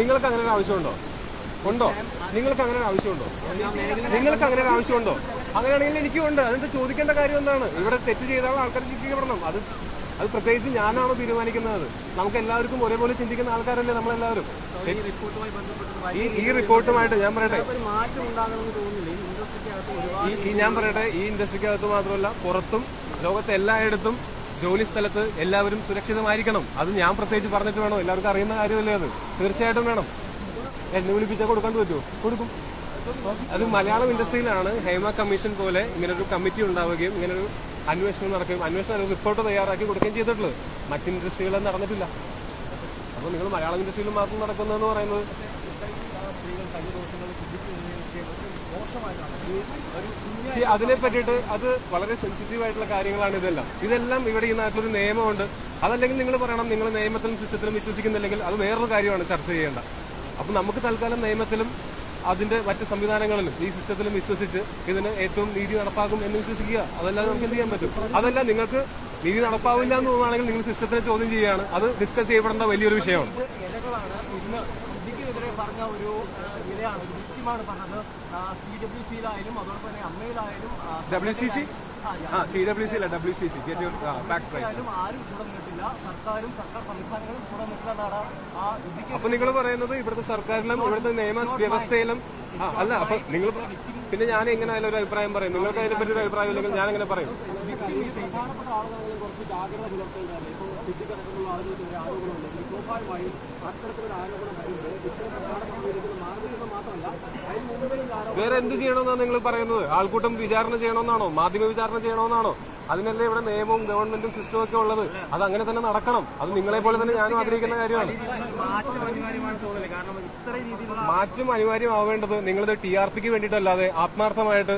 നിങ്ങൾക്ക് അങ്ങനെ ഒരു ആവശ്യമുണ്ടോ? ഉണ്ടോ? നിങ്ങൾക്ക് അങ്ങനെ ഒരു ആവശ്യമുണ്ടോ? നിങ്ങൾക്ക് അങ്ങനെ ഒരു ആവശ്യമുണ്ടോ? അങ്ങനെയാണെങ്കിൽ എനിക്കും ഉണ്ട്. അതിന്റെ ചോദിക്കേണ്ട കാര്യം എന്താണ്? ഇവിടെ തെറ്റ് ചെയ്ത ആൾക്കാർ ശിക്ഷിക്കപ്പെടണം അത് അത് പ്രത്യേകിച്ച് ഞാനാണോ തീരുമാനിക്കുന്നത്? നമുക്ക് എല്ലാവർക്കും ഒരേപോലെ ചിന്തിക്കുന്ന ആൾക്കാരല്ലേ നമ്മളെല്ലാവരും. ഈ ഈ റിപ്പോർട്ടുമായിട്ട് ഞാൻ പറയട്ടെ. ഈ ഞാൻ പറയട്ടെ. ഈ ഇൻഡസ്ട്രിക്കകത്ത് മാത്രമല്ല പുറത്തും ലോകത്തെ എല്ലായിടത്തും ജോലി സ്ഥലത്ത് എല്ലാവരും സുരക്ഷിതമായിരിക്കണം. അത് ഞാൻ പ്രത്യേകിച്ച് പറഞ്ഞിട്ട് വേണോ? എല്ലാവർക്കും അറിയുന്ന കാര്യമല്ലേ അത്? തീർച്ചയായിട്ടും വേണം. എന്നെ വിളിപ്പിച്ചാൽ കൊടുക്കാൻ പറ്റുമോ? കൊടുക്കും. അത് മലയാളം ഇൻഡസ്ട്രിയിലാണ് ഹേമ കമ്മീഷൻ പോലെ ഇങ്ങനൊരു കമ്മിറ്റി ഉണ്ടാവുകയും ഇങ്ങനൊരു അന്വേഷണം നടക്കുകയും അന്വേഷണം റിപ്പോർട്ട് തയ്യാറാക്കി കൊടുക്കുകയും ചെയ്തിട്ടുള്ളത്. മറ്റ് ഇൻഡസ്ട്രികളിൽ നടന്നിട്ടില്ല. അപ്പോൾ നിങ്ങൾ മലയാളം ഇൻഡസ്ട്രിയിൽ മാത്രം നടക്കുന്നതെന്ന് പറയുന്നത് അതിനെ പറ്റിയിട്ട് അത് വളരെ സെൻസിറ്റീവ് ആയിട്ടുള്ള കാര്യങ്ങളാണ് ഇതെല്ലാം. ഇതെല്ലാം ഇവിടെ ഈ നാട്ടിലൊരു നിയമമുണ്ട്. അതല്ലെങ്കിൽ നിങ്ങൾ പറയണം നിങ്ങൾ നിയമത്തിലും സിസ്റ്റത്തിലും വിശ്വസിക്കുന്നില്ലെങ്കിൽ അത് വേറൊരു കാര്യമാണ് ചർച്ച ചെയ്യേണ്ട. അപ്പം നമുക്ക് തൽക്കാലം നിയമത്തിലും അതിന്റെ മറ്റ് സംവിധാനങ്ങളിലും ഈ സിസ്റ്റത്തിലും വിശ്വസിച്ച് ഇതിന് ഏറ്റവും നീതി നടപ്പാക്കും എന്ന് വിശ്വസിക്കുക. അതല്ലാതെ നമുക്ക് എന്ത് ചെയ്യാൻ പറ്റും? അതല്ല നിങ്ങൾക്ക് നീതി നടപ്പാവില്ല എന്ന് തോന്നുകയാണെങ്കിൽ നിങ്ങൾ സിസ്റ്റത്തിനെ ചോദ്യം ചെയ്യുകയാണ്. അത് ഡിസ്കസ് ചെയ്യപ്പെടേണ്ട വലിയൊരു വിഷയമാണ്. പറഞ്ഞ ഒരു പറഞ്ഞത് സി ഡബ്ല്യു സിയിലായാലും അതോടൊപ്പം തന്നെ അമ്മയിലായാലും ഡബ്ല്യു സി സി ആ സി ഡബ്ല്യു സി അല്ല W C C get your facts right ആരും കൂടെ നിന്നിട്ടില്ല. സർക്കാരും സർക്കാർ സംവിധാനങ്ങളും കൂടെ ആ വിധിക്ക് അപ്പൊ നിങ്ങൾ പറയുന്നത് ഇവിടുത്തെ സർക്കാരിലും ഇവിടുത്തെ നിയമ വ്യവസ്ഥയിലും അല്ല അപ്പൊ നിങ്ങൾ പിന്നെ ഞാൻ എങ്ങനെ അതിലൊരു അഭിപ്രായം പറയും. നിങ്ങൾക്ക് അതിനെ പറ്റി ഒരു അഭിപ്രായം ഇല്ലെങ്കിൽ ഞാൻ എങ്ങനെ പറയും. പ്രധാനപ്പെട്ട ആളുകളാണെങ്കിൽ കുറച്ച് ജാഗ്രത ഇപ്പോൾ ആളുകൾക്ക് സ്വാഭാവികമായും അത്തരത്തിലൊരു ആരോപണം വരുമ്പോൾ ഇത്തരം പ്രധാനപ്പെട്ട മാത്രമല്ല അതിന് മുമ്പിൽ ആരോപണം വേറെ എന്ത് ചെയ്യണമെന്നാണ് നിങ്ങൾ പറയുന്നത്? ആൾക്കൂട്ടം വിചാരണ ചെയ്യണമെന്നാണോ? മാധ്യമ വിചാരണ ചെയ്യണമെന്നാണോ? അതിനല്ലേ ഇവിടെ നിയമവും ഗവൺമെന്റും സിസ്റ്റവും ഒക്കെ ഉള്ളത്. അത് അങ്ങനെ തന്നെ നടക്കണം. അത് നിങ്ങളെ പോലെ തന്നെ ഞാനും ആഗ്രഹിക്കുന്ന കാര്യമാണ്. മാറ്റം അനിവാര്യം ആവേണ്ടത് നിങ്ങളിത് ടി ആർ പിക്ക് വേണ്ടിയിട്ടല്ലാതെ ആത്മാർത്ഥമായിട്ട്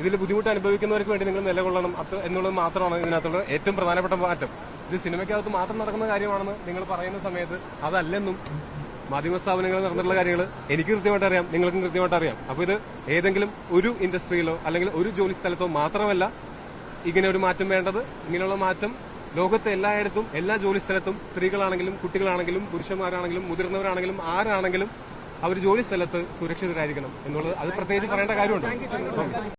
ഇതിൽ ബുദ്ധിമുട്ട് അനുഭവിക്കുന്നവർക്ക് വേണ്ടി നിങ്ങൾ നിലകൊള്ളണം. അത് എന്നുള്ളത് മാത്രമാണ് ഇതിനകത്തുള്ള ഏറ്റവും പ്രധാനപ്പെട്ട മാറ്റം. ഇത് സിനിമയ്ക്കകത്ത് മാത്രം നടക്കുന്ന കാര്യമാണെന്ന് നിങ്ങൾ പറയുന്ന സമയത്ത് അതല്ലെന്നും മാധ്യമ സ്ഥാപനങ്ങളിൽ നടന്നിട്ടുള്ള കാര്യങ്ങൾ എനിക്ക് കൃത്യമായിട്ട് അറിയാം നിങ്ങൾക്കും കൃത്യമായിട്ട് അറിയാം. അപ്പൊ ഇത് ഏതെങ്കിലും ഒരു ഇൻഡസ്ട്രിയിലോ അല്ലെങ്കിൽ ഒരു ജോലി സ്ഥലത്തോ മാത്രമല്ല ഇങ്ങനെ ഒരു മാറ്റം വേണ്ടത്. ഇങ്ങനെയുള്ള മാറ്റം ലോകത്തെ എല്ലായിടത്തും എല്ലാ ജോലി സ്ഥലത്തും സ്ത്രീകളാണെങ്കിലും കുട്ടികളാണെങ്കിലും പുരുഷന്മാരാണെങ്കിലും മുതിർന്നവരാണെങ്കിലും ആരാണെങ്കിലും അവർ ജോലി സ്ഥലത്ത് സുരക്ഷിതരായിരിക്കണം എന്നുള്ളത് അത് പ്രത്യേകിച്ച് പറയേണ്ട കാര്യമുണ്ട്.